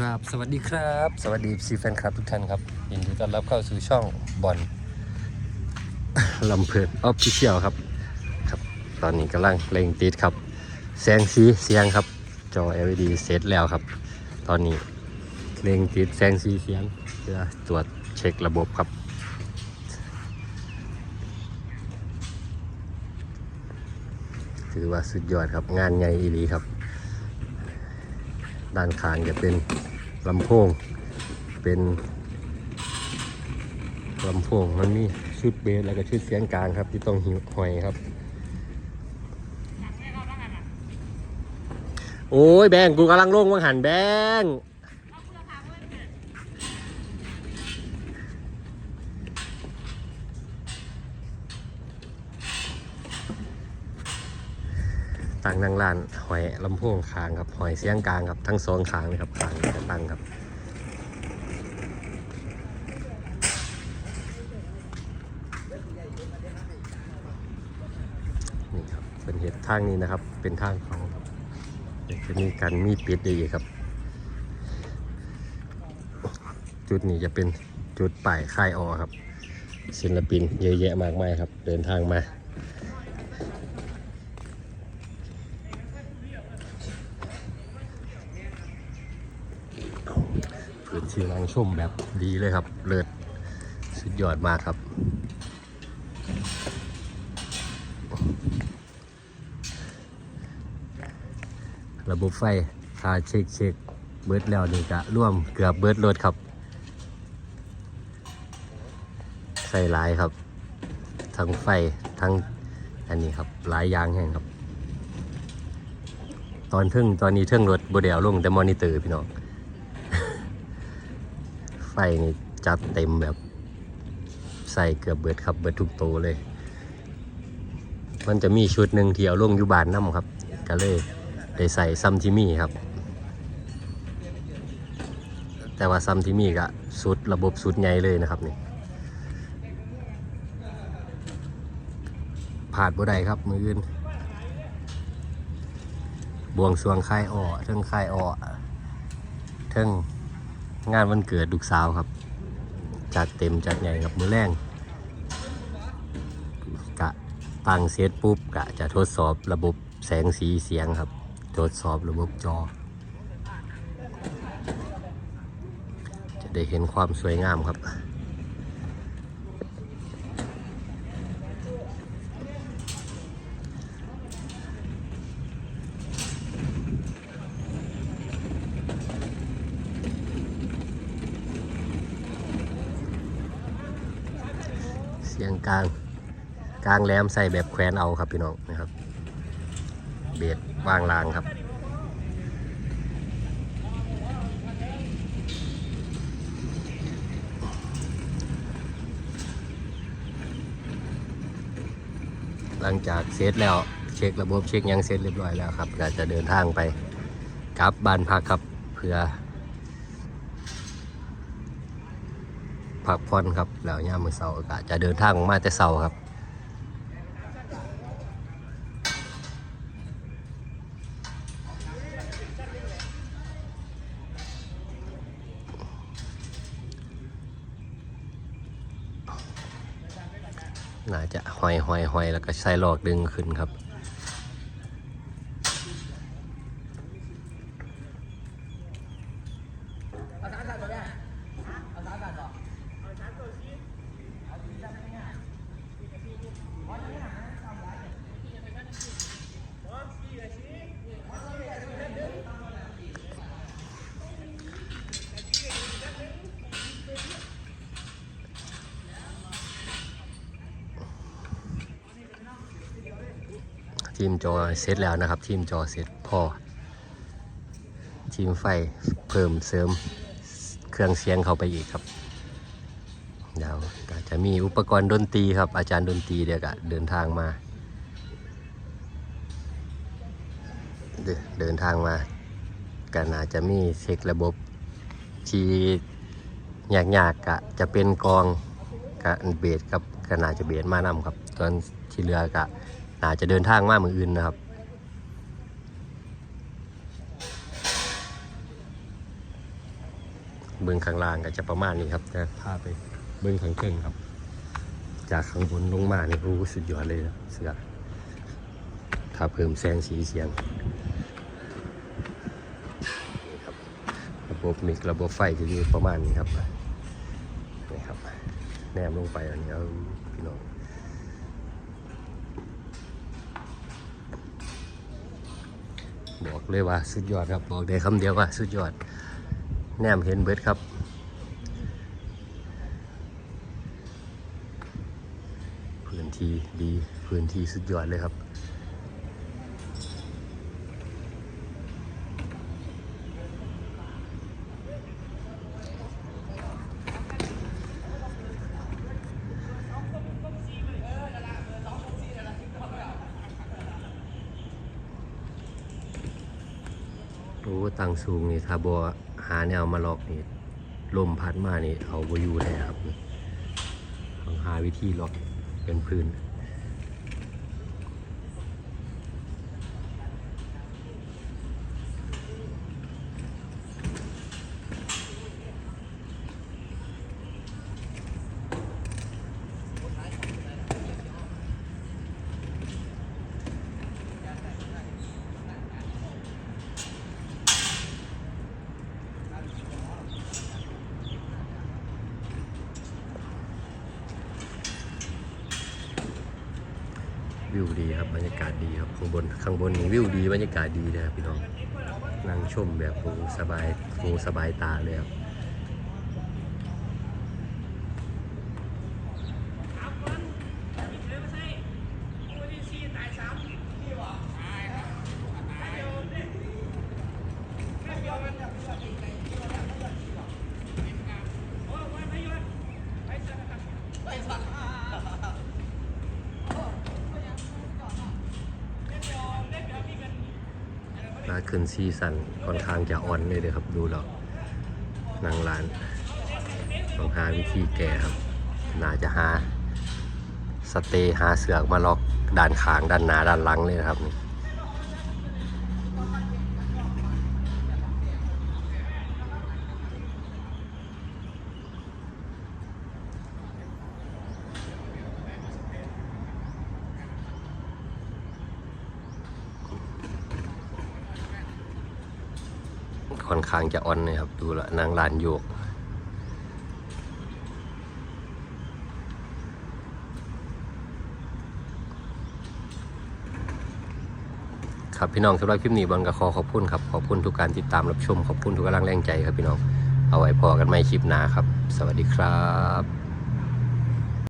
ครับ สวัสดีครับ สวัสดีซีแฟนคลับทุกท่านครับยินดีต้อนรับเข้าสู่ช่องบอลลำเพลินออฟฟิเชียลครับครับ ตอนนี้กำลังเล่งติดครับ แสงสีเสียงครับ จอ LED เสร็จแล้วครับ ตอนนี้เล่งติดแสงสีเสียงเพื่อตรวจเช็คระบบครับถือว่าสุดยอดครับงานใหญ่อีหลีครับ ด้านข้างจะเป็น ลำโพง เป็นลำโพงมันมีชุดเบสแล้วก็ชุดเสียงกลางครับ ที่ต้องหิวหอยครับ โอ้ยแบงกูกำลังลงวังหันแบง ตั้งนางลาน หอยลำโพงคางครับ หอยเสียงกลางครับ ทั้งสองคางเลยครับคางจะตั้งครับนี่ครับเป็นเหตุทางนี้นะครับ เป็นทางขาครับเดี๋ยวจะมีการมีปิดดีครับ จุดนี้จะเป็นจุดป่ายค่ายออครับ ศิลปินเยอะแยะมากมายครับ เดินทางมา พื้นที่นั่งชมแบบดีเลยครับ เลิศสุดยอดมากครับ ระบบไฟถ้าเช็คเช็คเบิร์ดแล้วนี่ก็ร่วมเกือบเบิร์ดรถครับ ใส่หลายครับ ทั้งไฟทั้งอันนี้ครับหลายยางแห่งครับ ตอนเทึ่งตอนนี้เทึ่งรถบเดียวลงแต่มอนิเตอร์พี่น้อง ไฟนี่จัดเต็มแบบใส่เกือบเบิดครับเบิดทุกโตวเลย มันจะมีชุดหนึ่งที่เอาลงอยู่บานน้ำครับ ก็เลยได้ใส่ซัมที่มีครับ แต่ว่าซัมที่มีก็สุดระบบสุดใหญ่เลยนะครับนี่ผ่านบ่ได้ครับมืออื่นบวงสวงค่ายอ้อเทิงค่ายอ้อเทิง งานวันเกิดลูกสาวครับ จัดเต็มจัดใหญ่กับมือแรงกะตั้งเซตปุ๊บกะจะทดสอบระบบแสงสีเสียงครับ ทดสอบระบบจอ จะได้เห็นความสวยงามครับ ยงกลางกลางแหลมใส่แบบแขวนเอาครับพี่น้องนะครับ เบียดวางรางครับหลังจากเสร็จแล้วเช็คระบบเช็คยังเสร็จเรียบร้อยแล้วครับก็จะเดินทางไปกลับบ้านพักครับเพื่อ พักผ่อนครับ แล้วย่ามมือเสาร์ก็จะเดินทางออกมาแต่เสาร์ครับน่าจะหอยหอยหอยแล้วก็ใส่หลอกดึงขึ้นครับ ทีมจอเสร็จแล้วนะครับ ทีมจอเสร็จพอ ทีมไฟเพิ่มเสริมเครื่องเสียงเข้าไปอีกครับเดี๋ยวก็จะมีอุปกรณ์ดนตรีครับ อาจารย์ดนตรีเดี๋ยวก็เดินทางมา เดินทางมาก็น่าจะมีเช็คระบบที่ยากๆกะจะเป็นกองกะเบสครับก็น่าจะเบสมานำครับตอนที่เหลือกะ อาจจะเดินทางมาเมืองอื่นนะครับ เบื้องข้างล่างก็จะประมาณนี้ครับจะพาไปเบื้องข้างเทิงครับ จากข้างบนลงมาเนี่โอ้สุดยอดเลยนะเสือถ้าเพิ่มแสงสีเสียงระบบมิกระบบไฟจะอยู่ประมาณนี้ครับนี่ครับ แนมลงไปอันนี้เอาพี่น้อง บอกเลยว่าสุดยอดครับ บอกได้คำเดียวว่าสุดยอด แนมเห็นเบิดครับพื้นที่ดีพื้นที่สุดยอดเลยครับ อ้ตังสูงนี่ถ้าบัวหาแนวมาหลอกนี่ลมพัดมานี่เอาบอยู่เลยครับต้องหาวิธีหลอกเป็นพื้น วิวดีครับบรรยากาศดีครับข้างบนข้างบนนี่วิวดีบรรยากาศดีเลยครับพี่น้องนั่งชมแบบโอ้สบายโอ้สบายตาเลยครับ ขึ้นซีซันค่อนข้างจะอ่อนเลยเลยครับ ดูแล้วนางร้านต้องหาวิธีแก้ครับ น่าจะหาสเตย์หาเสือกมาล็อกด้านขางด้านหน้าด้านหลังเลยนะครับนี่ค่ อนข้างจะอ่อนเลยครับ ดูละนางลานโยก ครับพี่น้องสำหรับคลิปนี้บอลกับคอขอบคุณครับ ขอบคุณทุกการติดตามรับชม ขอบคุณทุกกำลังแรงใจครับพี่น้อง เอาไว้พอกันไม่คลิปหน้าครับ สวัสดีครับ